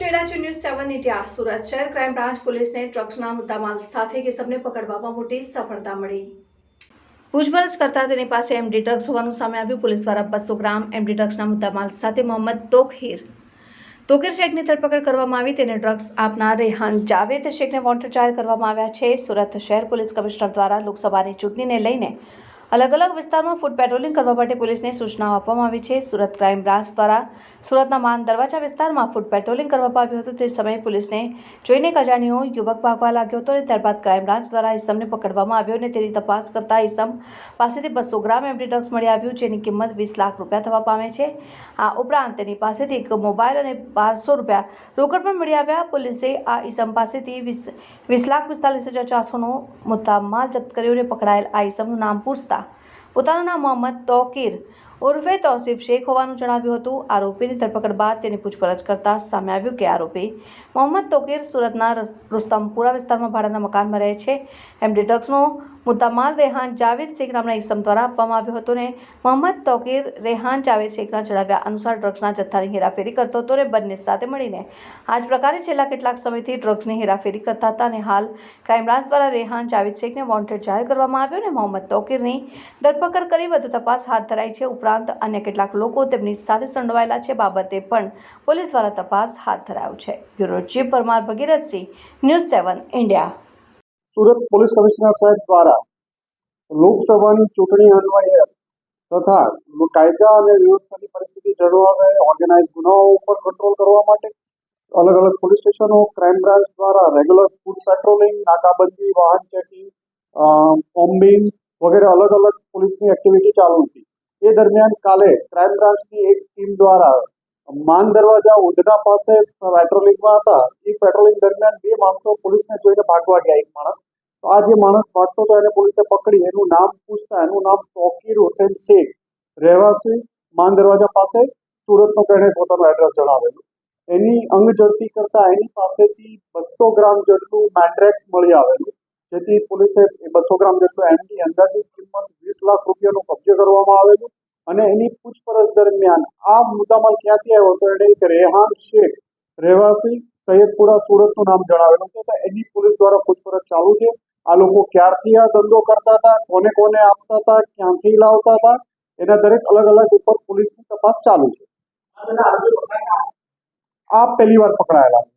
ચેડા છે news seven India, Surat શહેર ક્રાઇમ બ્રાન્ચ પોલીસને ડ્રગ્સના મુદ્દામાલ સાથે કેસમને પકડવામાં મોટી સફળતા મળી. પૂછપરછ કરતા તેની પાસે એમડી ડ્રગ્સ હોવાનું સામે આવ્યું. પોલીસ દ્વારા બસો ગ્રામ એમડી ડ્રગ્સના મુદ્દામાલ સાથે મોહમ્મદ તોખીર તોકીર શેખની ધરપકડ કરવામાં આવી. તેને ડ્રગ્સ આપનાર રેહાન જાવેદ શેખને વોન્ટેડ જાહેર કરવામાં આવ્યા છે. સુરત શહેર પોલીસ કમિશનર દ્વારા લોકસભાની ચૂંટણીને લઈને અલગ અલગ વિસ્તારમાં ફૂડ પેટ્રોલિંગ કરવા માટે પોલીસને સૂચનાઓ આપવામાં આવી છે. સુરત ક્રાઇમ બ્રાન્ચ દ્વારા સુરતના માન દરવાજા વિસ્તારમાં ફૂડ પેટ્રોલિંગ કરવામાં આવ્યું હતું. તે સમયે પોલીસને જોઈને એક અજાણ્યો યુવક ભાગવા લાગ્યો હતો અને ત્યારબાદ ક્રાઇમ બ્રાન્ચ દ્વારા ઇસમને પકડવામાં આવ્યો અને તેની તપાસ કરતા ઇસમ પાસેથી બસો ગ્રામ એમડી ડ્રગ્સ મળી આવ્યું, જેની કિંમત વીસ લાખ રૂપિયા થવા પામે છે. આ ઉપરાંત તેની પાસેથી એક મોબાઈલ અને બારસો રૂપિયા રોકડ પણ મળી આવ્યા. પોલીસે આ ઇસમ પાસેથી વીસ વીસ લાખ પિસ્તાલીસ હજાર ચારસોનો મુદ્દા માલ જપ્ત કર્યો અને પકડાયેલ આ ઇસમનું નામ પૂછતા પોતાનું નામ મોહમ્મદ તોકીર ઉર્ફે તૌસીફ શેખ હોવાનું જણાવ્યું હતું. આરોપીની ધરપકડ બાદ તેની પૂછપરછ કરતા સામે આવ્યું કે આરોપી મોહમ્મદ તોકીર સુરતના રસ- રુસ્તમપુરા વિસ્તારમાં ભાડાના મકાનમાં રહે છે. એમડી ડ્રગ્સનો મુદ્દામાલ રેહાન જાવેદ શેખ નામના ઇસમ દ્વારા આપવામાં આવ્યો હતો ને મોહમ્મદ તોકીર રેહાન જાવેદ શેખના જણાવ્યા અનુસાર ડ્રગ્સના જથ્થાની હેરાફેરી કરતો હતો ને બંને સાથે મળીને. આ જ પ્રકારે છેલ્લા કેટલાક સમયથી ડ્રગ્સની હેરાફેરી કરતા હતા અને હાલ ક્રાઇમ બ્રાન્ચ દ્વારા રેહાન જાવેદ શેખને વોન્ટેડ જાહેર કરવામાં આવ્યો ને મોહમ્મદ તોકીરની ધરપકડ કરી વધુ તપાસ હાથ ધરાઈ છે. ઉપરાંત અન્ય કેટલાક લોકો તેમની સાથે સંડોવાયેલા છે બાબતે પણ પોલીસ દ્વારા તપાસ હાથ ધરાયો છે. Bureau chief Parmar Bhagirathsinh, news seven, India. Surat police commissioner સાહેબ દ્વારા લોકસભાની ચૂંટણી અન્વયે તથા કાયદા અને વ્યવસ્થાની પરિસ્થિતિ જળવાવે ઓર્ગેનાઇઝ ગુનાઓ ઉપર કંટ્રોલ કરવા માટે અલગ અલગ પોલીસ સ્ટેશનો ક્રાઇમ બ્રાન્ચ દ્વારા રેગ્યુલર ફૂડ પેટ્રોલિંગ નાકાબંધી, વાહન ચેકિંગ બોમ્બિંગ વગેરે અલગ અલગ પોલીસની એક્ટિવિટી ચાલુ હતી. એ દરમિયાન કાલે ક્રાઇમ બ્રાન્ચની એક ટીમ દ્વારા માન દરવાજા ઉધના પાસે પેટ્રોલિંગમાં હતા. એ પેટ્રોલિંગ દરમિયાન બે માણસો પોલીસને જોઈને ભાગવા ગયા. એક માણસ. તો આ જે માણસ ભાગતો હતો, એને પોલીસે પકડી. એનું નામ પૂછતા એનું નામ તોકીર હુસેન શેખ, રહેવાસી, માન દરવાજા પાસે, સુરતનો તેણે પોતાનું એડ્રેસ જણાવેલું. એની અંગ ઝડપી કરતા એની પાસેથી બસો ગ્રામ જેટલું મેટ્રેક્સ મળી આવેલું. જેથી પોલીસે બસો ગ્રામ જેટલો એમની અંદાજિત કિંમત વીસ લાખ રૂપિયાનું કબજે કરવામાં આવેલું અને એની પૂછપરછ દરમિયાન આ મુદ્દામાલ ક્યાંથી આવ્યો તો એને એક રેહાન શેખ, રહેવાસી સૈયદપુરા, સુરતનું નામ જણાવેલું છે તો એની પોલીસ દ્વારા પૂછપરછ ચાલુ છે. આ લોકો ક્યારથી આ ધંધો કરતા હતા, કોને કોને આપતા હતા, ક્યાંથી લાવતા હતા, એના દરેક અલગ અલગ ઉપર પોલીસની તપાસ ચાલુ છે. આ પહેલી વાર પકડાયેલા છે.